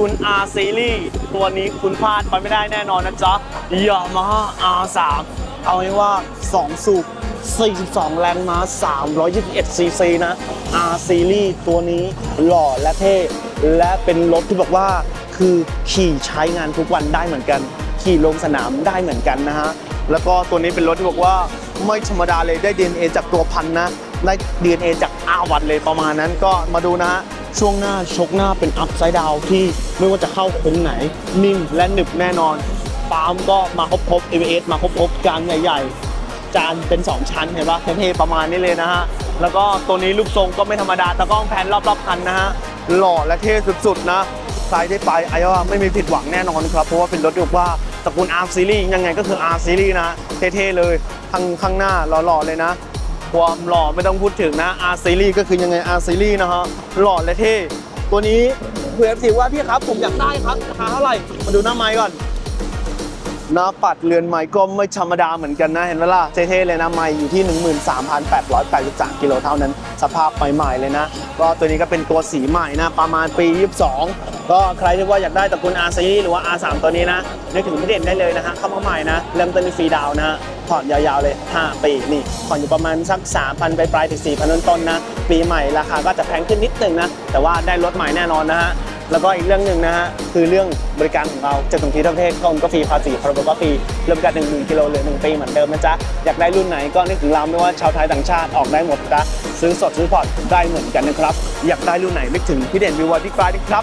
กูล R Series ตัวนี้คุณพลาดไปไม่ได้แน่นอนนะจ๊ะ Yamaha R3 เอาไว้ว่า 2 สูบ 42 แรงม้า 321 cc นะ R Series ตัวนี้หล่อและเท่ และเป็นรถที่บอกว่าคือขี่ใช้งานทุกวันได้เหมือนกัน ขี่ลงสนามได้เหมือนกันนะฮะ แล้วก็ตัวนี้เป็นรถที่บอกว่าไม่ธรรมดาเลยได้ DNA จากตัวพันนะ ได้ DNA จากอาวันเลยประมาณนั้นก็มาดูนะฮะ ช่วงหน้าชกหน้าเป็นอัพไซด์ดาวที่ไม่ว่าจะเข้าโค้งไหน นิ่มและหนึบแน่นอนปาล์มก็มาครบครบ ABS มาครบครบกลางใหญ่ๆ จานเป็น 2 ชั้นเห็นปะเท่ๆประมาณนี้เลยนะฮะ แล้วก็ตัวนี้รูปทรงก็ไม่ธรรมดาตะก้องแผนรอบๆคันนะฮะ หล่อและเท่สุดๆนะใครได้ไปไอ้ว่าไม่มีผิดหวังแน่นอนครับ เพราะว่าเป็นรถที่บอกว่าตระกูล R Series ยังไงก็คือ R Series นะเท่ๆเลยข้างข้างหน้าหล่อๆเลยนะ ความหล่อไม่ต้องพูดถึงนะ R Series ก็คือยังไง R Series นะฮะหล่อและเท่ตัวนี้คุยกับสิว่าพี่ครับผมอยากได้ครับราคาเท่าไหร่มาดูหน้าไม้ก่อนหน้าปัดเรือนไม้ก็ไม่ธรรมดาเหมือนกันนะเห็นไหมล่ะเท่ๆเลยนะไม้อยู่ที่ 13,883กิโลเท่านั้น สภาพใหม่ๆเลยนะ ก็ตัวนี้ก็เป็นตัวสีใหม่นะ ประมาณปี 22 ก็ใครที่ว่าอยากได้ตระกูล R Series หรือว่า R3 ตัวนี้นะนึกถึงพี่เด่นได้เลยนะฮะเข้ามาใหม่นะเริ่มต้นที่ฟรีดาวน์นะฮะ ผ่อนยาวๆเลย 5 ปีนี่ผ่อนอยู่ประมาณสัก 3,000 ไปปลายถึง4,000ต้นๆนะ ปีใหม่ราคาก็จะแพงขึ้นนิดนึงนะ แต่ว่าได้รถใหม่แน่นอนนะฮะแล้วก็อีกเรื่องหนึ่งนะฮะคือเรื่องบริการของเราจะถึงที่ทั่วประเทศกรมก็ฟรีภาษีพรบก็ฟรีเริ่มกันหนึ่งหมื่นกิโลเหลือหนึ่งปีเหมือนเดิมนะจ๊ะอยากได้รุ่นไหนก็นึกถึงเราไม่ว่าชาวไทยต่างชาติออกได้หมดนะซื้อสดซื้อผ่อนได้เหมือนกันนะครับ อยากได้รุ่นไหนนึกถึงพี่เด่นวิววัน์พี่กลายนะครับ